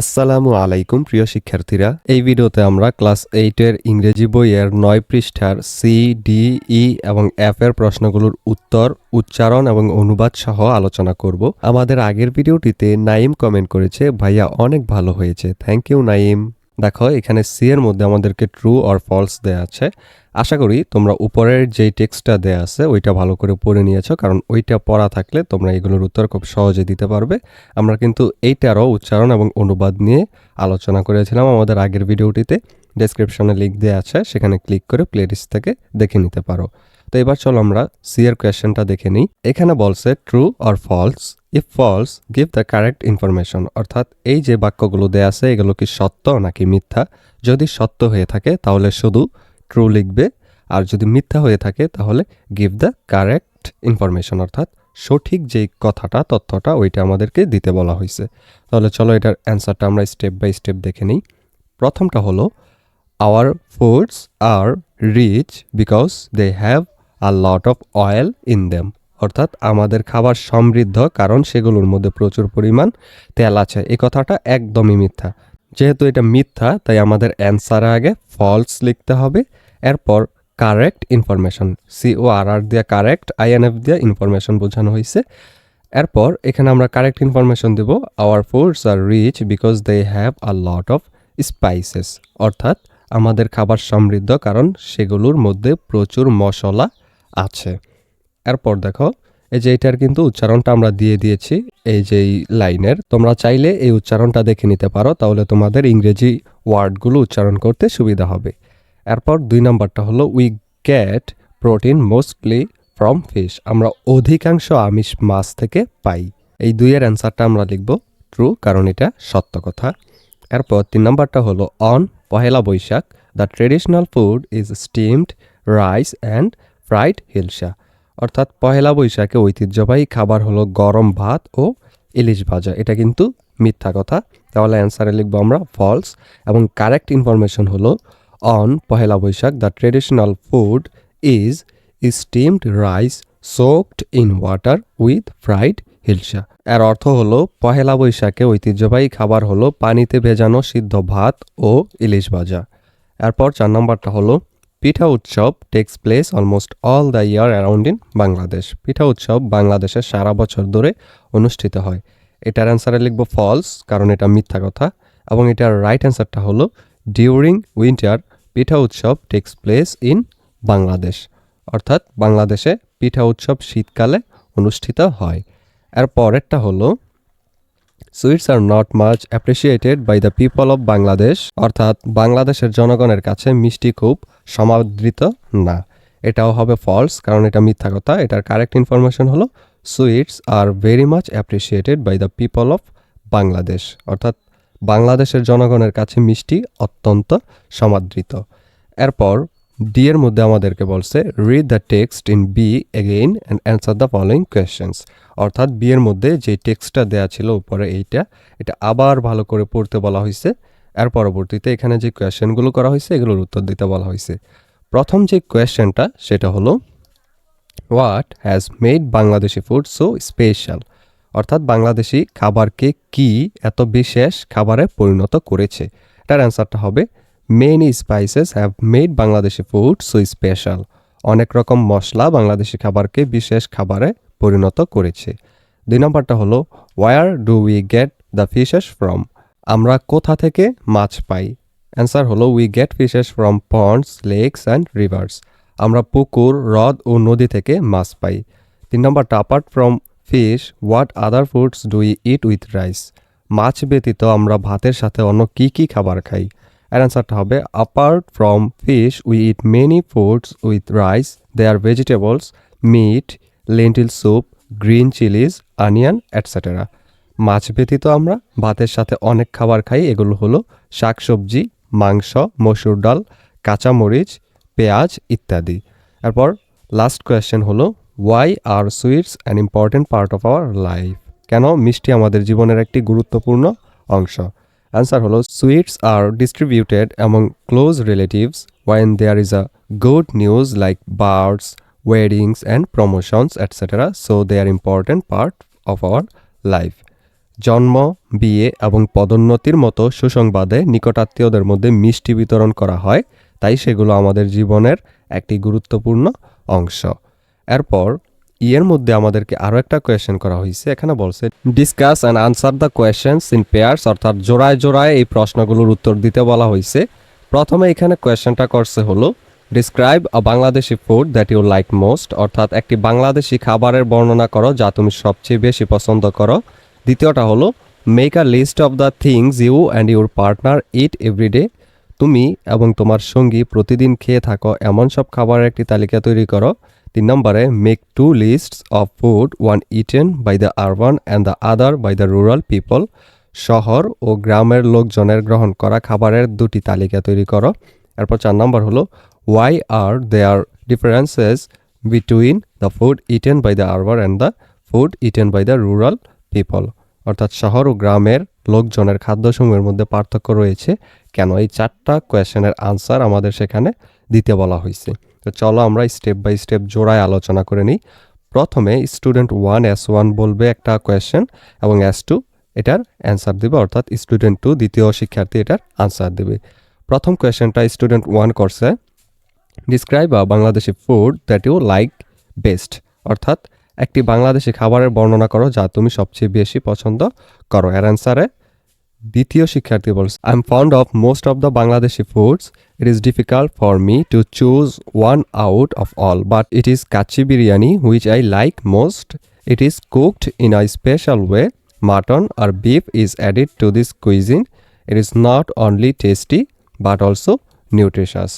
আসসালামু আলাইকুম, প্রিয় শিক্ষার্থীরা। এই ভিডিওতে আমরা ক্লাস এইটের ইংরেজি বইয়ের নয় পৃষ্ঠার সি ডি ই এবং এফ এর প্রশ্নগুলোর উত্তর, উচ্চারণ এবং অনুবাদ সহ আলোচনা করব। আমাদের আগের ভিডিওটিতে নাইম কমেন্ট করেছে, ভাইয়া, অনেক ভালো হয়েছে। থ্যাংক ইউ নাইম দেখো, এখানে সি এর মধ্যে আমাদেরকে ট্রু অর ফলস দেয়া আছে। আশা করি তোমরা উপরের যেই টেক্সটটা দেয়া আছে, ওইটা ভালো করে পড়ে নিয়েছো, কারণ ওইটা পড়া থাকলে তোমরা এগুলোর উত্তর খুব সহজে দিতে পারবে। আমরা কিন্তু এইটারও উচ্চারণ এবং অনুবাদ নিয়ে আলোচনা করেছিলাম আমাদের আগের ভিডিওটিতে। ডেসক্রিপশনে লিঙ্ক দেওয়া আছে, সেখানে ক্লিক করে প্লেলিস্ট থেকে দেখে নিতে পারো। তো এবার চলো আমরা সি এর কোয়েশ্চেনটা দেখে নিই। এখানে বলছে true or false if false give the correct information অর্থাৎ এই যে বাক্যগুলো দেয়া আছে, এগুলো কি সত্য নাকি মিথ্যা? যদি সত্য হয়ে থাকে, তাহলে শুধু ট্রু লিখবে। আর যদি মিথ্যা হয়ে থাকে, তাহলে গিভ দ্য কারেক্ট ইনফরমেশন অর্থাৎ সঠিক যেই কথাটা, তথ্যটা, ওইটা আমাদেরকে দিতে বলা হয়েছে। তাহলে চলো এটার অ্যান্সারটা আমরা স্টেপ বাই স্টেপ দেখে নিই। প্রথমটা হলো our foods are rich because they have a lot of oil in them অর্থাৎ আমাদের খাবার সমৃদ্ধ, কারণ সেগুলোর মধ্যে প্রচুর পরিমাণ তেল আছে। এই কথাটা একদমই মিথ্যা। যেহেতু এটা মিথ্যা, তাই আমাদের অ্যান্সারে আগে ফলস লিখতে হবে, এরপর correct information C O R R দিয়ে কারেক্ট আইএনএফ দিয়ে ইনফরমেশন বোঝানো হয়েছে এরপর এখানে আমরা correct information Dev. Our foods are rich because they have a lot of spices অর্থাৎ আমাদের খাবার সমৃদ্ধ, কারণ সেগুলোর মধ্যে প্রচুর মশলা আছে। এরপর দেখো, এই যে এটার কিন্তু উচ্চারণটা আমরা দিয়ে দিয়েছি, এই যে লাইনের। তোমরা চাইলে এই উচ্চারণটা দেখে নিতে পারো, তাহলে তোমাদের ইংরেজি ওয়ার্ডগুলো উচ্চারণ করতে সুবিধা হবে। এরপর দুই নাম্বারটা হলো we get protein mostly from fish আমরা অধিকাংশ আমিষ মাছ থেকে পাই। এই দুইয়ের অ্যান্সারটা আমরা লিখব ট্রু কারণ এটা সত্য কথা। এরপর তিন নাম্বারটা হলো on Pohela Boishakh the traditional food is steamed rice and fried hilsa অর্থাৎ পহেলা বৈশাখে ঐতিহ্যবাহী খাবার হলো গরম ভাত ও ইলিশ ভাজা। এটা কিন্তু মিথ্যা কথা। তাহলে অ্যান্সারে লিখব আমরা ফলস এবং কারেক্ট ইনফরমেশন হলো on Pohela Boishakh the traditional food is steamed rice soaked in water with fried hilsa এর অর্থ হলো পহেলা বৈশাখে ঐতিহ্যবাহী খাবার হলো পানিতে ভেজানো সিদ্ধ ভাত ও ইলিশ ভাজা। এরপর চার নম্বরটা হলো পিঠা উৎসব takes place almost all the year around in Bangladesh পিঠা উৎসব বাংলাদেশে সারা বছর ধরে অনুষ্ঠিত হয়। এটার অ্যান্সারে লিখব ফলস কারণ এটা মিথ্যা কথা, এবং এটার রাইট অ্যান্সারটা হলো ডিউরিং উইন্টার পিঠা উৎসব টেক্স প্লেস ইন বাংলাদেশ অর্থাৎ বাংলাদেশে পিঠা উৎসব শীতকালে অনুষ্ঠিত হয়। এর পরেরটা হলো sweets are not much appreciated by the people of Bangladesh অর্থাৎ বাংলাদেশের জনগণের কাছে মিষ্টি খুব সমাদৃত না। এটাও হবে ফলস কারণ এটা মিথ্যা কথা। এটার কারেক্ট ইনফরমেশন হলো sweets are very much appreciated by the people of Bangladesh অর্থাৎ বাংলাদেশের জনগণের কাছে মিষ্টি অত্যন্ত সমাদৃত। এরপর ডি এর মধ্যে আমাদেরকে বলছে read the text in B again and answer the following questions অর্থাৎ বি এর মধ্যে যে টেক্সটটা দেয়া ছিল উপরে এইটা, এটা আবার ভালো করে পড়তে বলা হয়েছে। এর পরবর্তীতে এখানে যে কোয়েশ্চেনগুলো করা হয়েছে, এগুলোর উত্তর দিতে বলা হয়েছে। প্রথম যে কোয়েশ্চেনটা, সেটা হলো what has made Bangladeshi food so special অর্থাৎ বাংলাদেশি খাবারকে কি এত বিশেষ খাবারে পরিণত করেছে? এটার অ্যান্সারটা হবে many spices have made Bangladeshi food so special অনেক রকম মশলা বাংলাদেশি খাবারকে বিশেষ খাবারে পরিণত করেছে। দুই নম্বরটা হলো where do we get the fishes from আমরা কোথা থেকে মাছ পাই? অ্যান্সার হলো we get fishes from ponds lakes and rivers আমরা পুকুর, হ্রদ ও নদী থেকে মাছ পাই। তিন নম্বরটা apart from fish what other foods do eat with rice মাছ ব্যতীত আমরা ভাতের সাথে অন্য কী কী খাবার খাই? এর অ্যান্সারটা হবে apart from fish we eat many foods with rice they are vegetables meat lentil soup green chillies onion etcetera মাছ ব্যতীত আমরা ভাতের সাথে অনেক খাবার খাই, এগুলো হলো শাকসবজি, মাংস, মসুর ডাল, কাঁচামরিচ, পেঁয়াজ ইত্যাদি। এরপর লাস্ট কোয়েশ্চেন হলো why are sweets an important part of our life কেন মিষ্টি আমাদের জীবনের একটি গুরুত্বপূর্ণ অংশ? অ্যান্সার হলো sweets are distributed among close relatives when there is a good news like births weddings and promotions etc so they are important part of our life. জন্ম, বিয়ে এবং পদোন্নতির মতো সুসংবাদে নিকটাত্মীয়দের মধ্যে মিষ্টি বিতরণ করা হয়। তাই সেগুলো আমাদের জীবনের একটি গুরুত্বপূর্ণ অংশ। এরপর ইয়ের মধ্যে আমাদেরকে আরও একটা কোয়েশ্চেন করা হয়েছে এখানে বলছে discuss and answer the questions in pairs অর্থাৎ জোড়ায় জোড়ায় এই প্রশ্নগুলোর উত্তর দিতে বলা হয়েছে প্রথমে এখানে কোয়েশ্চেনটা করছে হলো describe a Bangladeshi food that you like most অর্থাৎ একটি বাংলাদেশি খাবারের বর্ণনা করো যা তুমি সবচেয়ে বেশি পছন্দ করো। দ্বিতীয়টা হলো make a list of the things you and your partner eat everyday তুমি এবং তোমার সঙ্গী প্রতিদিন খেয়ে থাকো, এমন সব খাবারের একটি তালিকা তৈরি করো তিন নম্বরে make two lists of food one eaten by the urban and the other by the rural people শহর ও গ্রামের লোকজনের গ্রহণ করা খাবারের দুটি তালিকা তৈরি করো। এরপর চার নম্বর হলো why are there differences between the food eaten by the urban and the food eaten by the rural people অর্থাৎ শহর ও গ্রামের লোকজনের খাদ্যসমূহের মধ্যে পার্থক্য রয়েছে। কেন এই চারটা কোয়েশনের আনসার আমাদের সেখানে দিতে বলা হয়েছে? তো চলো আমরা স্টেপ বাই স্টেপ জোড়ায় আলোচনা করে নিই। প্রথমে স্টুডেন্ট ওয়ান এস ওয়ান বলবে একটা কোয়েশ্চেন এবং এস টু এটার অ্যান্সার দেবে, অর্থাৎ স্টুডেন্ট টু দ্বিতীয় শিক্ষার্থী এটার আনসার দেবে। প্রথম কোয়েশ্চেনটা স্টুডেন্ট ওয়ান করছে। Describe a Bangladeshi food that you like best অর্থাৎ একটি বাংলাদেশি খাবারের বর্ণনা করো যা তুমি সবচেয়ে বেশি পছন্দ করো। এর অ্যান্সারে দ্বিতীয় শিক্ষার্থী বলছে I am found of most of the Bangladeshi foods it is difficult for me to choose one out of all but it is kacchi biryani which I like most it is cooked in a special way mutton or beef is added to this cuisine it is not only tasty but also nutritious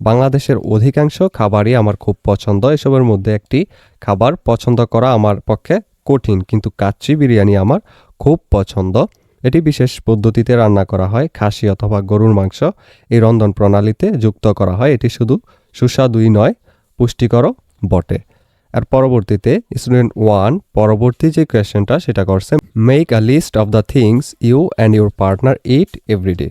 বাংলাদেশের অধিকাংশ খাবারই আমার খুব পছন্দ। এসবের মধ্যে একটি খাবার পছন্দ করা আমার পক্ষে কঠিন, কিন্তু কাচ্চি বিরিয়ানি আমার খুব পছন্দ। এটি বিশেষ পদ্ধতিতে রান্না করা হয়, খাসি অথবা গরুর মাংস। এই রন্ধন প্রণালীতে যুক্ত করা হয়। এটি শুধু সুস্বাদুই নয়, পুষ্টিকরও বটে। আর পরবর্তীতে স্টুডেন্ট ওয়ান পরবর্তী যে কোয়েশ্চেনটা সেটা করছে make a list of the things you and your partner eat everyday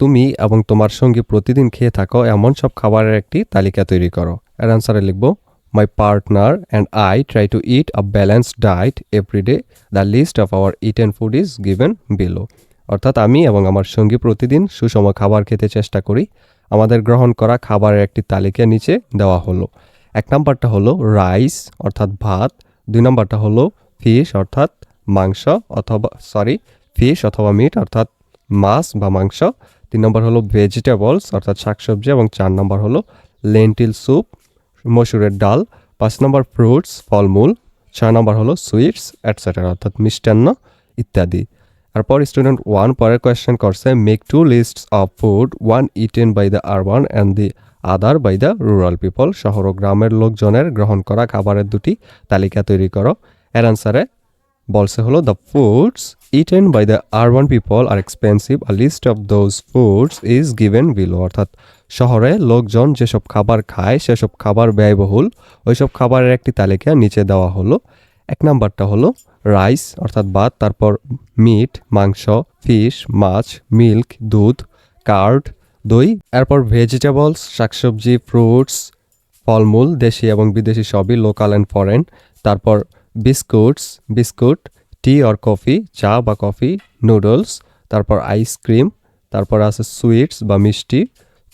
তুমি এবং তোমার সঙ্গী প্রতিদিন খেয়ে থাকো, এমন সব খাবারের একটি তালিকা তৈরি করো। এর আনসারে লিখব my partner and I try to eat a balanced diet everyday the list of our eat and food is given below অর্থাৎ আমি এবং আমার সঙ্গী প্রতিদিন সুষম খাবার খেতে চেষ্টা করি। আমাদের গ্রহণ করা খাবারের একটি তালিকা নিচে দেওয়া হলো। এক নম্বরটা হলো রাইস অর্থাৎ ভাত। দুই নম্বরটা হলো ফিশ অর্থাৎ মাংস অথবা সরি ফিশ অথবা মিট অর্থাৎ মাছ বা মাংস। তিন নম্বর হলো ভেজিটেবলস অর্থাৎ শাকসবজি। এবং চার নম্বর হলো লেন্টিল স্যুপ মসুরের ডাল, পাঁচ নম্বর ফ্রুটস, ফলমূল, ছয় নম্বর হলো সুইটস অ্যাটসেট্রা অর্থাৎ মিষ্টান্ন ইত্যাদি। তারপর স্টুডেন্ট ওয়ান পরের কোয়েশ্চেন করছে make two lists of food one eaten by the urban and the other by the rural people শহর ও গ্রামের লোকজনের গ্রহণ করা খাবারের দুটি তালিকা তৈরি করো। এর আনসারে বলছে হলো the foods eaten by the urban people are expensive a list of those foods is given below অর্থাৎ শহরে লোকজন যেসব খাবার খায়, সেসব খাবার ব্যয়বহুল। ওইসব খাবারের একটি তালিকা নিচে দেওয়া হলো। এক নাম্বারটা হলো রাইস, অর্থাৎ ভাত, তারপর মিট, মাংস, ফিশ, মাছ, মিল্ক, দুধ, কার্ড, দই, এরপর ভেজিটেবলস, শাকসবজি, ফ্রুটস, ফলমূল, দেশি এবং বিদেশি সবই লোকাল অ্যান্ড ফরেন। তারপর biscuits, biscuit, tea or coffee, চা বা কফি, নুডলস, তারপর আইসক্রিম, তারপর আছে সুইটস বা মিষ্টি।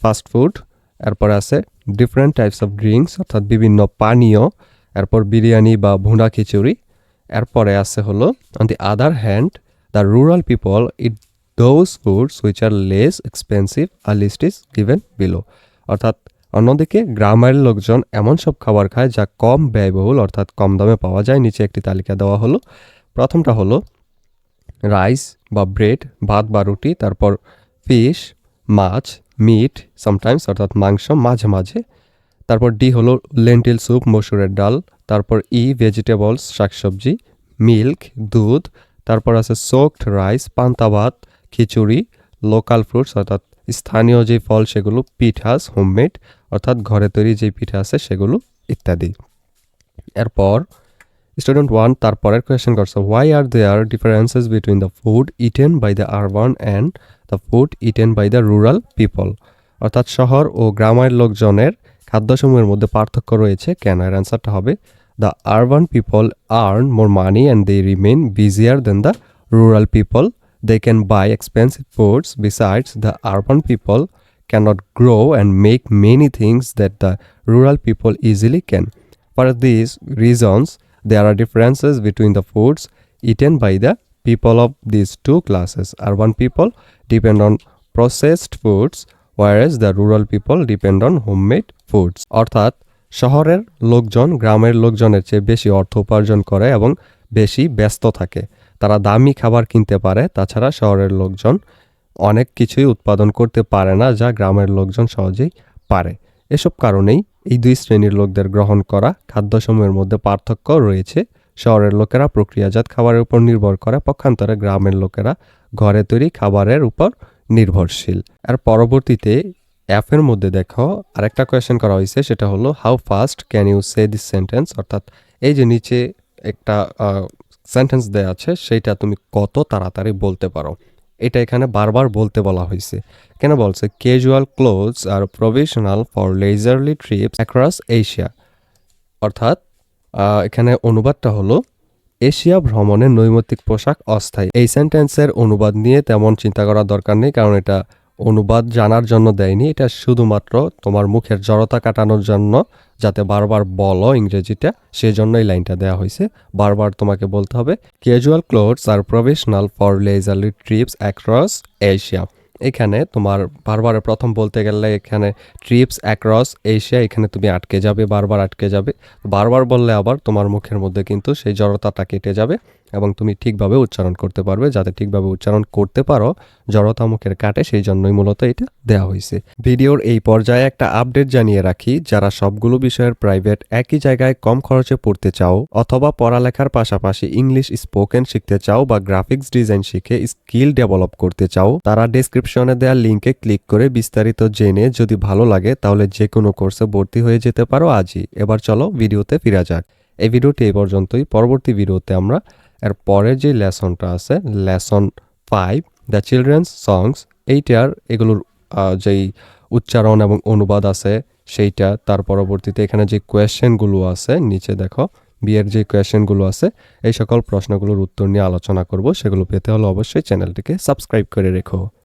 ফাস্ট ফুড এরপর আছে ডিফারেন্ট টাইপস অফ ড্রিঙ্কস অর্থাৎ বিভিন্ন পানীয়, এরপর বিরিয়ানি বা ভুনা খিচুড়ি, এরপরে আছে হলো on the other hand the rural people eat those foods which are less expensive are list is given below অর্থাৎ অন্যদিকে গ্রামের লোকজন এমন সব খাবার খায় যা কম ব্যয়বহুল, অর্থাৎ কম দামে পাওয়া যায়, নিচে একটি তালিকা দেওয়া হলো। প্রথমটা হলো রাইস বা ব্রেড ভাত বা রুটি, তারপর ফিশ মাছ মিট সামটাইমস অর্থাৎ মাংস, মাঝে মাঝে। তারপর ডি হলো লেন্টিল স্যুপ মসুরের ডাল। তারপর ই ভেজিটেবলস শাকসবজি মিল্ক দুধ। তারপর আছে সোকড রাইস পান্তা ভাত, খিচুড়ি লোকাল ফ্রুটস অর্থাৎ স্থানীয় যে ফল, সেগুলো পিঠাস হোমমেড অর্থাৎ ঘরে তৈরি যে পিঠা আছে, সেগুলো ইত্যাদি। এরপর স্টুডেন্ট ওয়ান তারপরের কোয়েশ্চেন করছে why are there differences between the food eaten by the urban and the food eaten by the rural people অর্থাৎ শহর ও গ্রামের লোকজনের খাদ্যসমূহের মধ্যে পার্থক্য রয়েছে কেন? এর অ্যান্সারটা হবে the urban people earn more money and they remain busier than the rural people. They can buy expensive foods besides the urban people, cannot grow and make many things that the rural people easily can. For these reasons there are differences between the foods eaten by the people of these two classes urban people depend on processed foods whereas the rural people depend on homemade foods অর্থাৎ শহরের লোকজন গ্রামের লোকজনের চেয়ে বেশি অর্থ উপার্জন করে এবং বেশি ব্যস্ত থাকে তারা দামি খাবার কিনতে পারে তাছাড়া শহরের লোকজন অনেক কিছুই উৎপাদন করতে পারে না যা গ্রামের লোকজন সহজেই পারে এসব কারণেই এই দুই শ্রেণির লোকদের গ্রহণ করা খাদ্যসমূহের মধ্যে পার্থক্য রয়েছে। শহরের লোকেরা প্রক্রিয়াজাত খাবারের উপর নির্ভর করে, পক্ষান্তরে গ্রামের লোকেরা ঘরে তৈরি খাবারের উপর নির্ভরশীল। আর পরবর্তীতে অ্যাপের মধ্যে দেখো, আরেকটা কোয়েশ্চেন করা হয়েছে, সেটা হলো how fast can you say this sentence অর্থাৎ এই যে নিচে একটা সেন্টেন্স দেওয়া আছে, সেইটা তুমি কত তাড়াতাড়ি বলতে পারো। এটা এখানে বারবার বলতে বলা হয়েছে। কেন বলছে? Casual clothes are professional for leisurely trips across Asia অর্থাৎ এখানে অনুবাদটা হলো, এশিয়া ভ্রমণের নৈমিত্তিক পোশাক অস্থায়ী। এই সেন্টেন্সের অনুবাদ নিয়ে তেমন চিন্তা করার দরকার নেই, কারণ এটা অনুবাদ জানার জন্য দেয়নি। এটা শুধুমাত্র তোমার মুখের জড়তা কাটানোর জন্য যাতে বারবার বলো ইংরেজিটা সেজন্য এই লাইনটা দেওয়া হয়েছে। বারবার তোমাকে বলতে হবে casual clothes are professional for leisurely trips across Asia এখানে তোমার বারবার প্রথম বলতে গেলে এখানে ট্রিপস অ্যাক্রস এশিয়া এখানে তুমি আটকে যাবে, বারবার আটকে যাবে। বারবার বললে আবার তোমার মুখের মধ্যে কিন্তু সেই জড়তাটা কেটে যাবে। এবং তুমি ঠিকভাবে উচ্চারণ করতে পারবে। যাতে ঠিকভাবে উচ্চারণ করতে পারো জড়তা মুখের কাটে, সেই জন্যই মূলত এটা দেওয়া হয়েছে। ভিডিওর এই পর্যায়ে একটা আপডেট জানিয়ে রাখি, যারা সবগুলো বিষয়ের প্রাইভেট একই জায়গায় কম খরচে পড়তে চাও অথবা পড়ালেখার পাশাপাশি ইংলিশ স্পোকেন শিখতে চাও বা গ্রাফিক্স ডিজাইন শিখে স্কিল ডেভেলপ করতে চাও, তারা ডেসক্রিপশনে দেওয়া লিঙ্কে ক্লিক করে বিস্তারিত জেনে যদি ভালো লাগে তাহলে যে কোনো কোর্সে ভর্তি হয়ে যেতে পারো আজই। এবার চলো ভিডিওতে ফিরা যাক। এই ভিডিওটি এই পর্যন্তই। পরবর্তী ভিডিওতে আমরা এর পরের যে লেসনটা আছে, lesson five the children's songs এইটার এগুলোর যেই উচ্চারণ এবং অনুবাদ আছে সেইটা, তার পরবর্তীতে এখানে যে কোয়েশ্চেনগুলো আছে, নিচে দেখো, বিয়ের যে কোয়েশ্চেনগুলো আছে, এই সকল প্রশ্নগুলোর উত্তর নিয়ে আলোচনা করব। সেগুলো পেতে হলে অবশ্যই চ্যানেলটিকে সাবস্ক্রাইব করে রেখো।